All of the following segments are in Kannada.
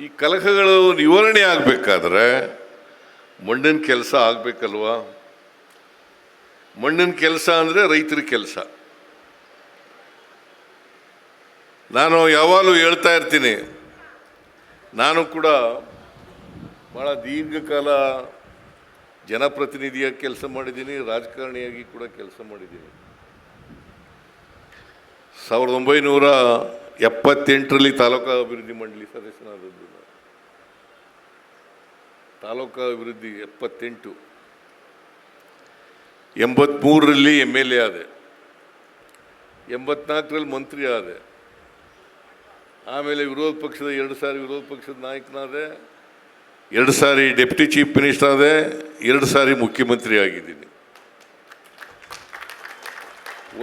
ಈ ಕಲಹಗಳು ನಿವಾರಣೆ ಆಗಬೇಕಾದ್ರೆ ಮಣ್ಣಿನ ಕೆಲಸ ಆಗಬೇಕಲ್ವಾ? ಮಣ್ಣಿನ ಕೆಲಸ ಅಂದರೆ ರೈತರ ಕೆಲಸ. ನಾನು ಯಾವಾಗಲೂ ಹೇಳ್ತಾ ಇರ್ತೀನಿ, ನಾನು ಕೂಡ ಭಾಳ ದೀರ್ಘಕಾಲ ಜನಪ್ರತಿನಿಧಿಯಾಗಿ ಕೆಲಸ ಮಾಡಿದ್ದೀನಿ, ರಾಜಕಾರಣಿಯಾಗಿ ಕೂಡ ಕೆಲಸ ಮಾಡಿದ್ದೀನಿ. ಸಾವಿರದ ಒಂಬೈನೂರ ಎಪ್ಪತ್ತೆಂಟರಲ್ಲಿ ತಾಲೂಕಾ ಅಭಿವೃದ್ಧಿ ಮಂಡಳಿ ಸದಸ್ಯನಾದದ್ದು. ತಾಲೂಕಾ ಅಭಿವೃದ್ಧಿ ಎಪ್ಪತ್ತೆಂಟು. ಎಂಬತ್ಮೂರರಲ್ಲಿ ಎಂ ಎಲ್ ಎ ಆದೆ. ಎಂಬತ್ನಾಲ್ಕರಲ್ಲಿ ಮಂತ್ರಿ ಆದೆ. ಆಮೇಲೆ ವಿರೋಧ ಪಕ್ಷದ ಎರಡು ಸಾರಿ ವಿರೋಧ ಪಕ್ಷದ ನಾಯಕನಾದೆ. ಎರಡು ಸಾರಿ ಡೆಪ್ಟಿ ಚೀಫ್ ಮಿನಿಸ್ಟರ್ ಆದೆ. ಎರಡು ಸಾರಿ ಮುಖ್ಯಮಂತ್ರಿ ಆಗಿದ್ದೀನಿ.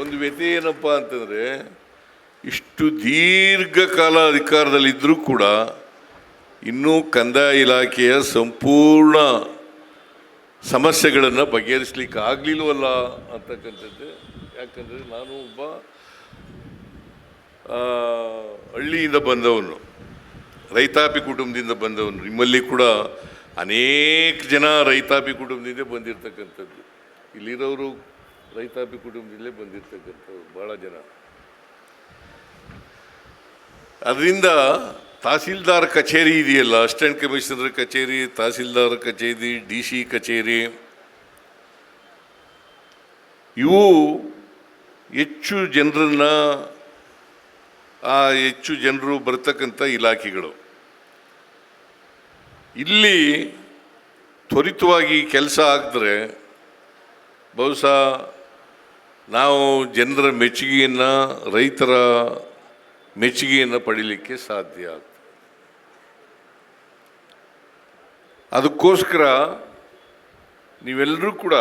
ಒಂದು ವ್ಯತ್ಯಯ ಏನಪ್ಪ ಅಂತಂದರೆ ಇಷ್ಟು ದೀರ್ಘಕಾಲ ಅಧಿಕಾರದಲ್ಲಿದ್ದರೂ ಕೂಡ ಇನ್ನೂ ಕಂದಾಯ ಇಲಾಖೆಯ ಸಂಪೂರ್ಣ ಸಮಸ್ಯೆಗಳನ್ನು ಬಗೆಹರಿಸ್ಲಿಕ್ಕೆ ಆಗಲಿಲ್ವಲ್ಲ ಅಂತಕ್ಕಂಥದ್ದು. ಯಾಕಂದರೆ ನಾನು ಒಬ್ಬ ಹಳ್ಳಿಯಿಂದ ಬಂದವನು, ರೈತಾಪಿ ಕುಟುಂಬದಿಂದ ಬಂದವನು. ನಿಮ್ಮಲ್ಲಿ ಕೂಡ ಅನೇಕ ಜನ ರೈತಾಪಿ ಕುಟುಂಬದಿಂದ ಬಂದಿರತಕ್ಕಂಥದ್ದು. ಇಲ್ಲಿರೋರು ರೈತಾಪಿ ಕುಟುಂಬದಿಂದಲೇ ಬಂದಿರತಕ್ಕಂಥವ್ರು ಭಾಳ ಜನ. ಅದರಿಂದ ತಹಸೀಲ್ದಾರ್ ಕಚೇರಿ ಇದೆಯಲ್ಲ, ಅಸಿಸ್ಟೆಂಟ್ ಕಮಿಷನರ್ ಕಚೇರಿ, ತಹಸೀಲ್ದಾರ್ ಕಚೇರಿ, ಡಿ ಸಿ ಕಚೇರಿ, ಇವು ಹೆಚ್ಚು ಜನರನ್ನ, ಆ ಹೆಚ್ಚು ಜನರು ಬರ್ತಕ್ಕಂಥ ಇಲಾಖೆಗಳು. ಇಲ್ಲಿ ತ್ವರಿತವಾಗಿ ಕೆಲಸ ಆಗಿದ್ರೆ, ಬಹುಶಃ ನಾವು ಜನರ ಮೆಚ್ಚುಗೆಯನ್ನು ರೈತರ ಮೆಚ್ಚುಗೆಯನ್ನು ಪಡೀಲಿಕ್ಕೆ ಸಾಧ್ಯ ಆಗ್ತದೆ. ಅದಕ್ಕೋಸ್ಕರ ನೀವೆಲ್ಲರೂ ಕೂಡ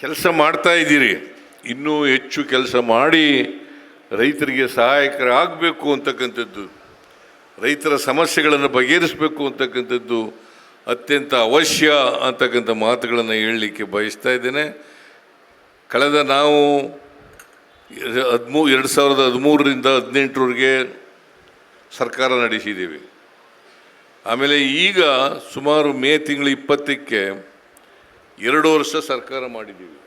ಕೆಲಸ ಮಾಡ್ತಾ ಇದ್ದೀರಿ. ಇನ್ನೂ ಹೆಚ್ಚು ಕೆಲಸ ಮಾಡಿ ರೈತರಿಗೆ ಸಹಾಯಕರಾಗಬೇಕು ಅಂತಕ್ಕಂಥದ್ದು, ರೈತರ ಸಮಸ್ಯೆಗಳನ್ನು ಬಗೆಹರಿಸಬೇಕು ಅಂತಕ್ಕಂಥದ್ದು ಅತ್ಯಂತ ಅವಶ್ಯ ಅಂತಕ್ಕಂಥ ಮಾತುಗಳನ್ನು ಹೇಳಲಿಕ್ಕೆ ಬಯಸ್ತಾ ಇದ್ದೇನೆ. ಕಳೆದ ನಾವು ಹದಿಮೂ, ಎರಡು ಸಾವಿರದ ಹದಿಮೂರರಿಂದ ಹದಿನೆಂಟರವರೆಗೆ ಸರ್ಕಾರ ನಡೆಸಿದ್ದೀವಿ. ಆಮೇಲೆ ಈಗ ಸುಮಾರು ಮೇ ತಿಂಗಳು ಇಪ್ಪತ್ತಕ್ಕೆ ಎರಡು ವರ್ಷ ಸರ್ಕಾರ ಮಾಡಿದ್ದೀವಿ.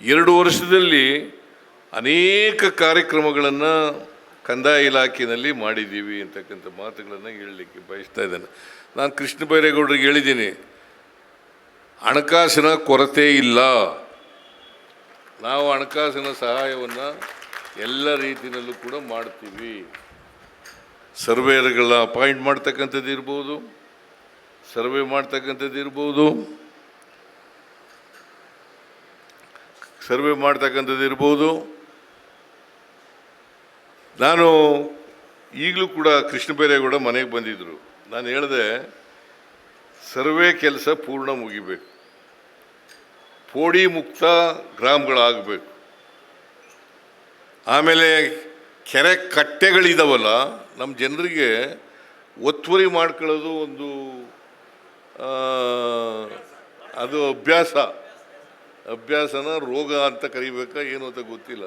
ಎರಡು ವರ್ಷದಲ್ಲಿ ಅನೇಕ ಕಾರ್ಯಕ್ರಮಗಳನ್ನು ಕಂದಾಯ ಇಲಾಖೆಯಲ್ಲಿ ಮಾಡಿದ್ದೀವಿ ಅಂತಕ್ಕಂಥ ಮಾತುಗಳನ್ನು ಹೇಳಲಿಕ್ಕೆ ಬಯಸ್ತಾ ಇದ್ದೇನೆ. ನಾನು ಕೃಷ್ಣ ಬೈರೇಗೌಡರಿಗೆ ಹೇಳಿದ್ದೀನಿ, ಹಣಕಾಸಿನ ಕೊರತೆ ಇಲ್ಲ. ನಾವು ಹಣಕಾಸಿನ ಸಹಾಯವನ್ನು ಎಲ್ಲ ರೀತಿಯಲ್ಲೂ ಕೂಡ ಮಾಡ್ತೀವಿ. ಸರ್ವೇರ್ಗಳ ಅಪಾಯಿಂಟ್ ಮಾಡ್ತಕ್ಕಂಥದ್ದು ಇರ್ಬೋದು, ಸರ್ವೆ ಮಾಡ್ತಕ್ಕಂಥದ್ದು ಇರ್ಬೋದು, ಸರ್ವೆ ಮಾಡ್ತಕ್ಕಂಥದ್ದು ಇರ್ಬೋದು. ನಾನು ಈಗಲೂ ಕೂಡ ಕೃಷ್ಣ ಬೈರೇಗೌಡ ಮನೆಗೆ ಬಂದಿದ್ದರು ನಾನು ಹೇಳಿದೆ, ಸರ್ವೆ ಕೆಲಸ ಪೂರ್ಣ ಮುಗಿಬೇಕು. ಪೋಡಿ ಮುಕ್ತ ಗ್ರಾಮಗಳಾಗಬೇಕು. ಆಮೇಲೆ ಕೆರೆ ಕಟ್ಟೆಗಳಿದಾವಲ್ಲ, ನಮ್ಮ ಜನರಿಗೆ ಒತ್ತುವರಿ ಮಾಡ್ಕೊಳ್ಳೋದು ಒಂದು ಅದು ಅಭ್ಯಾಸ. ಅಭ್ಯಾಸನ ರೋಗ ಅಂತ ಕರಿಬೇಕಾ ಏನು ಅಂತ ಗೊತ್ತಿಲ್ಲ.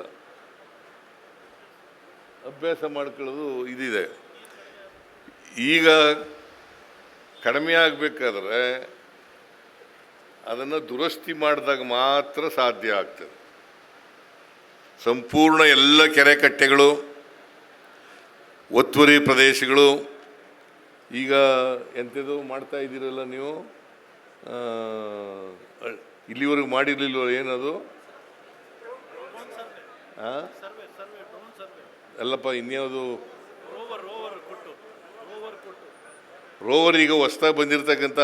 ಅಭ್ಯಾಸ ಮಾಡ್ಕೊಳ್ಳೋದು ಇದಿದೆ. ಈಗ ಕಡಿಮೆ ಆಗಬೇಕಾದ್ರೆ ಅದನ್ನು ದುರಸ್ತಿ ಮಾಡಿದಾಗ ಮಾತ್ರ ಸಾಧ್ಯ ಆಗ್ತದೆ. ಸಂಪೂರ್ಣ ಎಲ್ಲ ಕೆರೆ ಕಟ್ಟೆಗಳು ಒತ್ತುವರಿ ಪ್ರದೇಶಗಳು ಈಗ ಎಂಥದ್ದು ಮಾಡ್ತಾ ಇದ್ದೀರಲ್ಲ ನೀವು? ಇಲ್ಲಿವರೆಗೆ ಮಾಡಿರಲಿಲ್ವ ಏನದು? ಅಲ್ಲಪ್ಪ ಇನ್ಯಾವುದು? ರೋವರ್ ಈಗ ಹೊಸ್ದಾಗಿ ಬಂದಿರತಕ್ಕಂಥ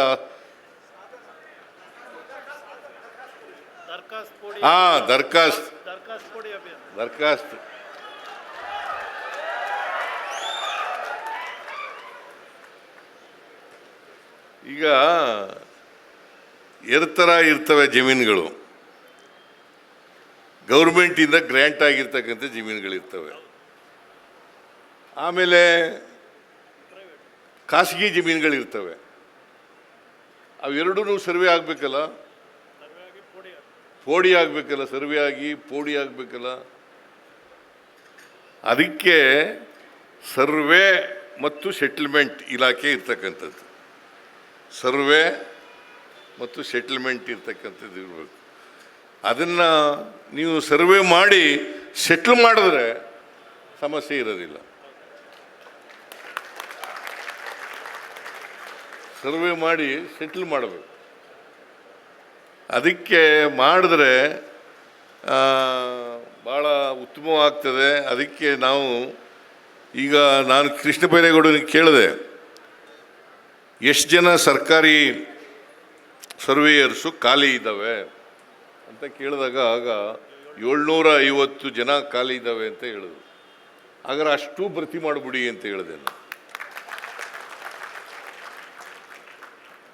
ದರ್ಖಾಸ್ತ್ ಕೊಡಿ ಹಾ ದರ್ಖಾಸ್ತ್ ದರ್ಖಾಸ್ತ್ ಈಗ ಎರ್ತರ ಇರ್ತವೆ ಜಮೀನುಗಳು. ಗೌರ್ಮೆಂಟಿಂದ ಗ್ರ್ಯಾಂಟ್ ಆಗಿರ್ತಕ್ಕಂಥ ಜಮೀನುಗಳಿರ್ತವೆ. ಆಮೇಲೆ ಖಾಸಗಿ ಜಮೀನುಗಳಿರ್ತವೆ. ಅವೆರಡೂ ಸರ್ವೆ ಆಗಬೇಕಲ್ಲ? ಪೋಡಿ ಆಗಬೇಕಲ್ಲ ಸರ್ವೆ ಆಗಿ ಪೋಡಿ ಆಗಬೇಕಲ್ಲ. ಅದಕ್ಕೆ ಸರ್ವೆ ಮತ್ತು ಸೆಟ್ಲ್ಮೆಂಟ್ ಇಲಾಖೆ ಇರ್ತಕ್ಕಂಥದ್ದು. ಸರ್ವೆ ಮತ್ತು ಸೆಟ್ಲ್ಮೆಂಟ್ ಇರ್ತಕ್ಕಂಥದ್ದು ಇರಬೇಕು. ಅದನ್ನು ನೀವು ಸರ್ವೆ ಮಾಡಿ ಸೆಟ್ಲ್ ಮಾಡಿದ್ರೆ ಸಮಸ್ಯೆ ಇರೋದಿಲ್ಲ. ಸರ್ವೆ ಮಾಡಿ ಸೆಟ್ಲ್ ಮಾಡಬೇಕು. ಅದಕ್ಕೆ ಮಾಡಿದ್ರೆ ಭಾಳ ಉತ್ತಮವಾಗ್ತದೆ. ಅದಕ್ಕೆ ನಾವು ಈಗ ನಾನು ಕೃಷ್ಣ ಬೈರೇಗೌಡನಿಗೆ ಕೇಳಿದೆ. ಎಷ್ಟು ಜನ ಸರ್ಕಾರಿ ಸರ್ವೇಯರ್ಸು ಖಾಲಿ ಇದ್ದಾವೆ? ಅಂತ ಕೇಳಿದಾಗ ಆಗ ಏಳ್ನೂರ ಐವತ್ತು ಜನ ಖಾಲಿ ಇದ್ದಾವೆ ಅಂತ ಹೇಳಿದ್ರು. ಹಾಗಾದ್ರೆ ಅಷ್ಟು ಭರ್ತಿ ಮಾಡಿಬಿಡಿ ಅಂತ ಹೇಳಿದೆ ನಾನು.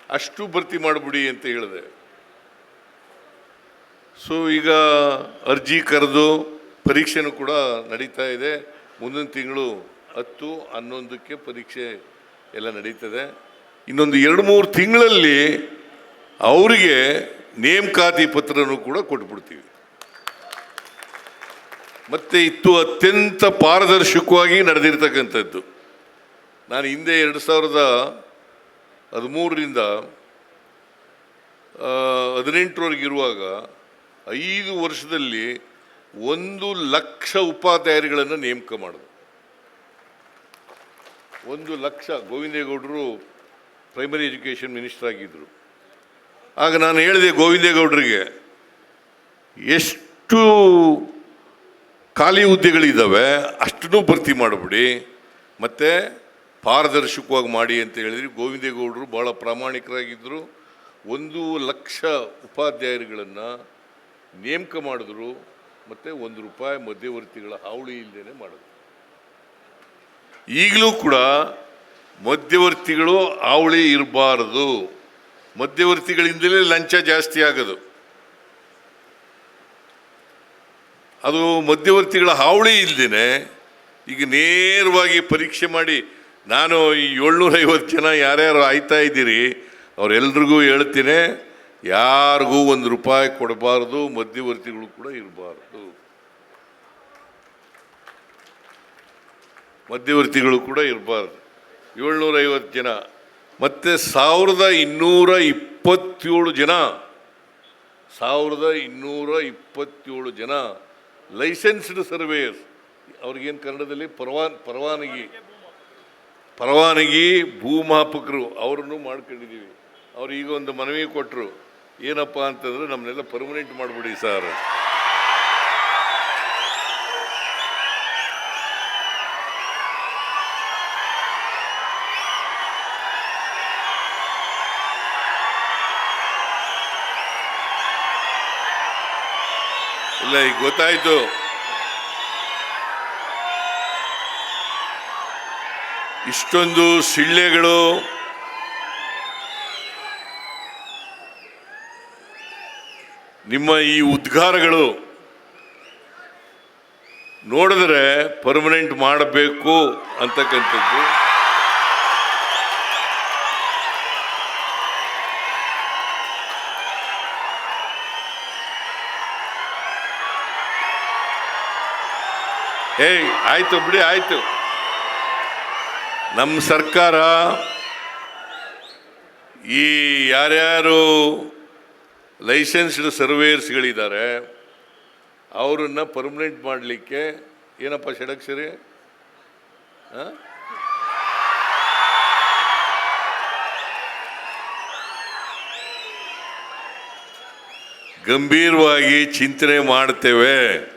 ಅಷ್ಟು ಭರ್ತಿ ಮಾಡಿಬಿಡಿ ಅಂತ ಹೇಳಿದೆ. ಸೊ ಈಗ ಅರ್ಜಿ ಕರೆದು ಪರೀಕ್ಷೆನೂ ಕೂಡ ನಡೀತಾ ಇದೆ. ಮುಂದಿನ ತಿಂಗಳು ಹತ್ತು ಹನ್ನೊಂದಕ್ಕೆ ಪರೀಕ್ಷೆ ಎಲ್ಲ ನಡೀತದೆ. ಇನ್ನೊಂದು ಎರಡು ಮೂರು ತಿಂಗಳಲ್ಲಿ ಅವರಿಗೆ ನೇಮಕಾತಿ ಪತ್ರನೂ ಕೂಡ ಕೊಟ್ಬಿಡ್ತೀವಿ. ಮತ್ತೆ ಇತ್ತು ಅತ್ಯಂತ ಪಾರದರ್ಶಕವಾಗಿ ನಡೆದಿರ್ತಕ್ಕಂಥದ್ದು. ನಾನು ಹಿಂದೆ ಎರಡು ಸಾವಿರದ ಹದಿಮೂರರಿಂದ ಹದಿನೆಂಟರವರೆಗೆ ಇರುವಾಗ ಐದು ವರ್ಷದಲ್ಲಿ ಒಂದು ಲಕ್ಷ ಉಪಾಧ್ಯಾಯರುಗಳನ್ನು ನೇಮಕ ಮಾಡೋದು ಒಂದು ಲಕ್ಷ ಗೋವಿಂದೇಗೌಡರು ಪ್ರೈಮರಿ ಎಜುಕೇಷನ್ ಮಿನಿಸ್ಟರ್ ಆಗಿದ್ದರು ಆಗ ನಾನು ಹೇಳಿದೆ ಗೋವಿಂದೇಗೌಡರಿಗೆ, ಎಷ್ಟು ಖಾಲಿ ಹುದ್ದೆಗಳಿದ್ದಾವೆ ಅಷ್ಟನ್ನು ಭರ್ತಿ ಮಾಡಿಬಿಡಿ, ಮತ್ತು ಪಾರದರ್ಶಕವಾಗಿ ಮಾಡಿ ಅಂತ ಹೇಳಿದ್ರಿ ಗೋವಿಂದೇಗೌಡರು ಭಾಳ ಪ್ರಾಮಾಣಿಕರಾಗಿದ್ದರು ಒಂದು ಲಕ್ಷ ಉಪಾಧ್ಯಾಯರುಗಳನ್ನು ನೇಮಕ ಮಾಡಿದ್ರು, ಮತ್ತು ಒಂದು ರೂಪಾಯಿ ಮಧ್ಯವರ್ತಿಗಳ ಹಾವಳಿ ಇಲ್ಲದೇ ಮಾಡಿದ್ರು. ಈಗಲೂ ಕೂಡ ಮಧ್ಯವರ್ತಿಗಳು ಹಾವಳಿ ಇರಬಾರದು. ಮಧ್ಯವರ್ತಿಗಳಿಂದಲೇ ಲಂಚ ಜಾಸ್ತಿ ಆಗೋದು. ಅದು ಮಧ್ಯವರ್ತಿಗಳ ಹಾವಳಿ ಇಲ್ಲದೇ ಈಗ ನೇರವಾಗಿ ಪರೀಕ್ಷೆ ಮಾಡಿ, ನಾನು ಈ ಏಳ್ನೂರೈವತ್ತು ಜನ ಯಾರ್ಯಾರು ಆಯ್ತಾ ಇದ್ದೀರಿ, ಅವರೆಲ್ರಿಗೂ ಹೇಳ್ತೀನಿ ಯಾರಿಗೂ ಒಂದು ರೂಪಾಯಿ ಕೊಡಬಾರ್ದು, ಮಧ್ಯವರ್ತಿಗಳು ಕೂಡ ಇರಬಾರ್ದು. ಮಧ್ಯವರ್ತಿಗಳು ಕೂಡ ಇರಬಾರ್ದು. ಏಳ್ನೂರೈವತ್ತು ಜನ, ಮತ್ತು ಸಾವಿರದ ಇನ್ನೂರ ಇಪ್ಪತ್ತೇಳು ಜನ, ಸಾವಿರದ ಇನ್ನೂರ ಇಪ್ಪತ್ತೇಳು ಜನ ಲೈಸೆನ್ಸ್ಡ್ ಸರ್ವೇಯರ್ಸ್. ಅವ್ರಿಗೇನು ಕನ್ನಡದಲ್ಲಿ? ಪರವಾನ್ ಪರವಾನಗಿ. ಪರವಾನಗಿ ಭೂಮಾಪಕರು, ಅವರನ್ನು ಮಾಡ್ಕೊಂಡಿದ್ದೀವಿ. ಅವ್ರು ಈಗ ಒಂದು ಮನವಿ ಕೊಟ್ಟರು ಏನಪ್ಪ ಅಂತಂದ್ರೆ ನಮ್ಮನ್ನೆಲ್ಲ ಪರ್ಮನೆಂಟ್ ಮಾಡಿಬಿಡಿ ಸರ್. ಇಲ್ಲ ಈಗ ಗೊತ್ತಾಯ್ತು. ಇಷ್ಟೊಂದು ಸಿಳ್ಳೆಗಳು ನಿಮ್ಮ ಈ ಉದ್ಗಾರಗಳು ನೋಡಿದ್ರೆ ಪರ್ಮನೆಂಟ್ ಮಾಡಬೇಕು ಅಂತಕ್ಕಂಥದ್ದು. ಏಯ್, ಆಯ್ತು ಬಿಡಿ, ಆಯ್ತು. ನಮ್ಮ ಸರ್ಕಾರ ಈ ಯಾರ್ಯಾರು ಲೈಸೆನ್ಸ್ಡ್ ಸರ್ವೇಯರ್ಸ್ಗಳಿದ್ದಾರೆ ಅವರನ್ನು ಪರ್ಮನೆಂಟ್ ಮಾಡಲಿಕ್ಕೆ ಏನಪ್ಪ ಷಡಕ್ಷರಿ? ಗಂಭೀರವಾಗಿ ಚಿಂತನೆ ಮಾಡ್ತೇವೆ.